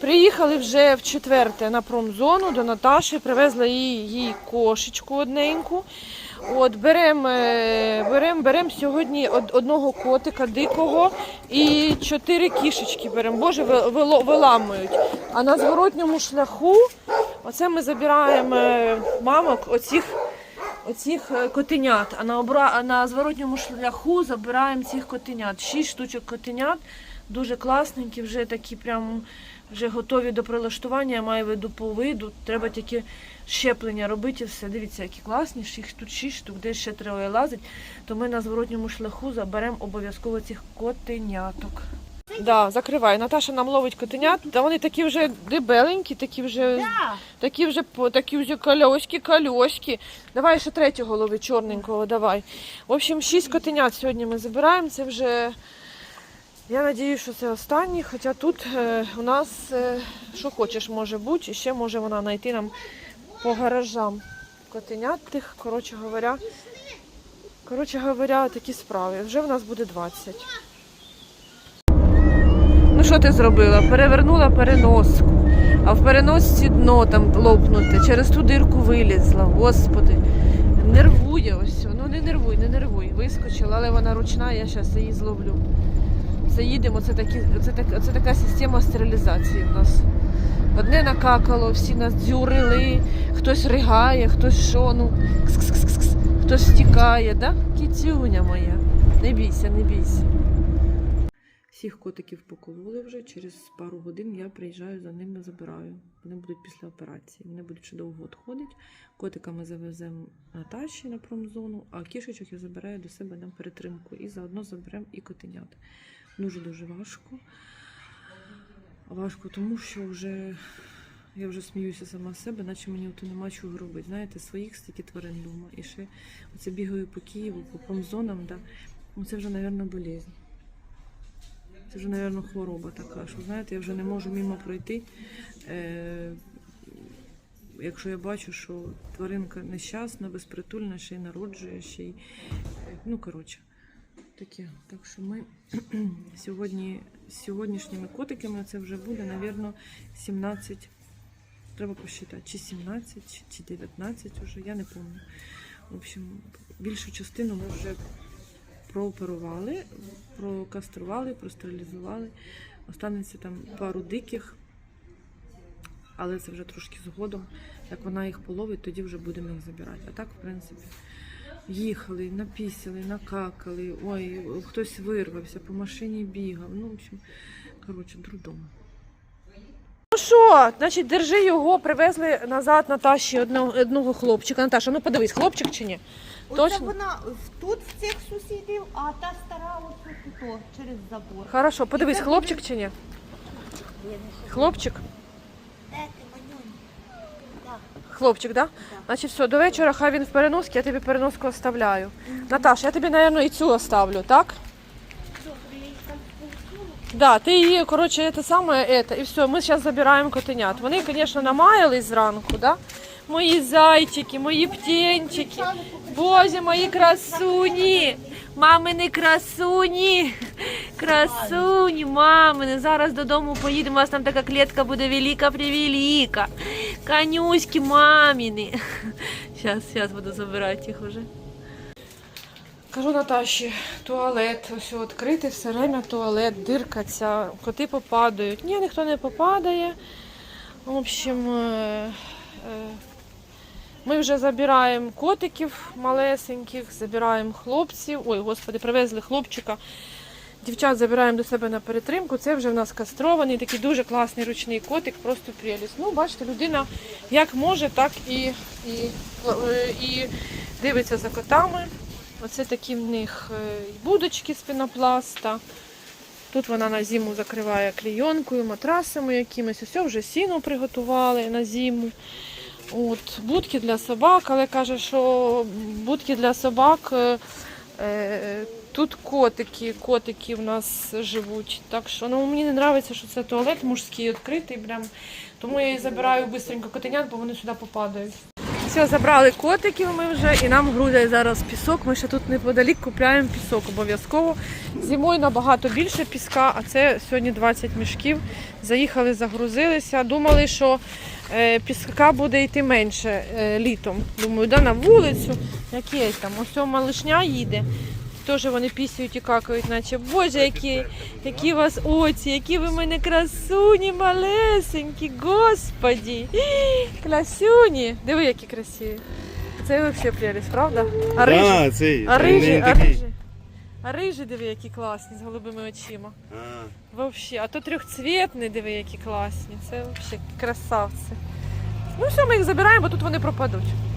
Приїхали вже в четверте на промзону до Наташі, привезла їй, їй кошечку одненьку. От, беремо берем, берем сьогодні одного котика дикого і чотири кішечки беремо. Боже, виламують. А на зворотньому шляху оце ми забираємо е, мамок оцих, оцих е, котенят. А на, обра... на зворотньому шляху забираємо цих котенят. Шість штучок котенят. Дуже класненькі, вже такі прям вже готові до прилаштування, я маю виду по виду. Треба тільки щеплення робити і все. Дивіться, які класні, їх тут шість штук, де ще треба лазити, то ми на зворотньому шляху заберемо обов'язково цих котеняток. Да, закривай. Наташа нам ловить котенят, та вони такі вже дебеленькі, такі вже, такі вже, такі вже кольоські, кольоські. Давай ще третього лови, чорненького, давай. В общем, шість котенят сьогодні ми забираємо. Це вже я надіюсь, що це останній, хоча тут е, у нас е, що хочеш може бути, і ще може вона знайти нам по гаражам котенят тих, коротше говоря. Коротше говоря, такі справи. Вже в нас буде 20. Ну що ти зробила? Перевернула переноску. А в переносці дно там лопнуте, через ту дирку вилізла. Господи. Нервує ось. Ну не нервуй, не нервуй. Вискочила, але вона ручна, я зараз її зловлю. Заїдемо, це, такі, це, так, це така система стерилізації в нас. Одне накакало, всі нас дзюрили, хтось ригає, хтось що, ну, хтось стікає, да? Кіцюня моя. Не бійся, не бійся. Всіх котиків покололи вже, через пару годин я приїжджаю за ними, забираю. Вони будуть після операції. Вони будуть ще довго відходити. Котика ми завеземо Наташі на промзону, а кішечок я забираю до себе на перетримку. І заодно заберемо і котенят. Дуже-дуже важко. Важко, тому що вже я вже сміюся сама себе, наче мені ото нема чого робити. Знаєте, своїх стільки тварин вдома. І ще оце бігаю по Києву, по промзонам, да. ну це вже, мабуть, болезнь. Це вже, мабуть, хвороба така, що знаєте, я вже не можу мимо пройти. Е- якщо я бачу, що тваринка нещасна, безпритульна, ще й народжує, ще й. е, Ну, коротше, таке. Так що ми сьогодні з сьогоднішніми котиками це вже буде, напевно, 17. Треба посчитати, чи 17, чи- чи 19 вже, я не пам'ятаю. В общем, більшу частину ми вже прооперували, прокастрували, простерилізували. Останеться там пару диких, але це вже трошки згодом. Як вона їх половить, тоді вже будемо їх забирати. А так, в принципі, їхали, напісили, накакали, ой, хтось вирвався, по машині бігав. Ну, в общем, коротше, трудом. Ну що, значить, держи його, привезли назад Наташі одного, одного хлопчика. Наташа, ну подивись, хлопчик чи ні? Оце Точно? вона в- тут в цих сусідів, а та стара тут, тут, о, через забор. Хорошо, подивись, хлопчик чи ні? Хлопчик? Де ти, манюнь? Так. Хлопчик, да? Значить, все, до вечора хай він в переносці, я тобі переноску оставляю. Наташ, я тобі, мабуть, і цю оставлю, так? Да, ти її, коротше, це саме, это, і все, ми зараз забираємо котенят. Вони, звісно, намаялись зранку, да? Мої зайчики, мої птенчики, боже, мої красуні, мамини красуні, красуні, мамини. Зараз додому поїдемо, у вас там така клітка буде велика-превелика. Конюськи маміни. Зараз, зараз буду забирати їх уже. Кажу Наташі, туалет, ось відкритий, все время туалет, дирка ця, коти попадають. Ні, ніхто не попадає. В общем, е, е, ми вже забираємо котиків малесеньких, забираємо хлопців. Ой, господи, привезли хлопчика. Дівчат забираємо до себе на перетримку. Це вже в нас кастрований, такий дуже класний ручний котик, просто прелість. Ну, бачите, людина як може, так і, і, і дивиться за котами. Оце такі в них е, будочки з пінопласта. Тут вона на зиму закриває клійонкою, матрасами якимись. Ось вже сіно приготували на зиму. От, будки для собак, але каже, що будки для собак. е, е, Тут котики, котики в нас живуть. Так що ну, мені не подобається, що це туалет мужський відкритий. Прям. Тому я і забираю швидко котенят, бо вони сюди попадають. Все, забрали котиків ми вже і нам грузять зараз пісок. Ми ще тут неподалік купляємо пісок обов'язково. Зимою набагато більше піска, а це сьогодні 20 мішків. Заїхали, загрузилися. Думали, що е, піска буде йти менше е, літом. Думаю, да на вулицю, як є там. Ось малишня їде. Теж вони пісюють і какають, наче боже, які, які у вас очі, які ви мене красуні, малесенькі, господі. Красюні. Диви, які красиві. Це взагалі прелість, правда? А рижі, цей. а рижі, а рижі. А рижі, диви, які класні, з голубими очима. А, Вообще, а то трьохцвітні, диви, які класні. Це взагалі красавці. Ну все, ми їх забираємо, бо тут вони пропадуть.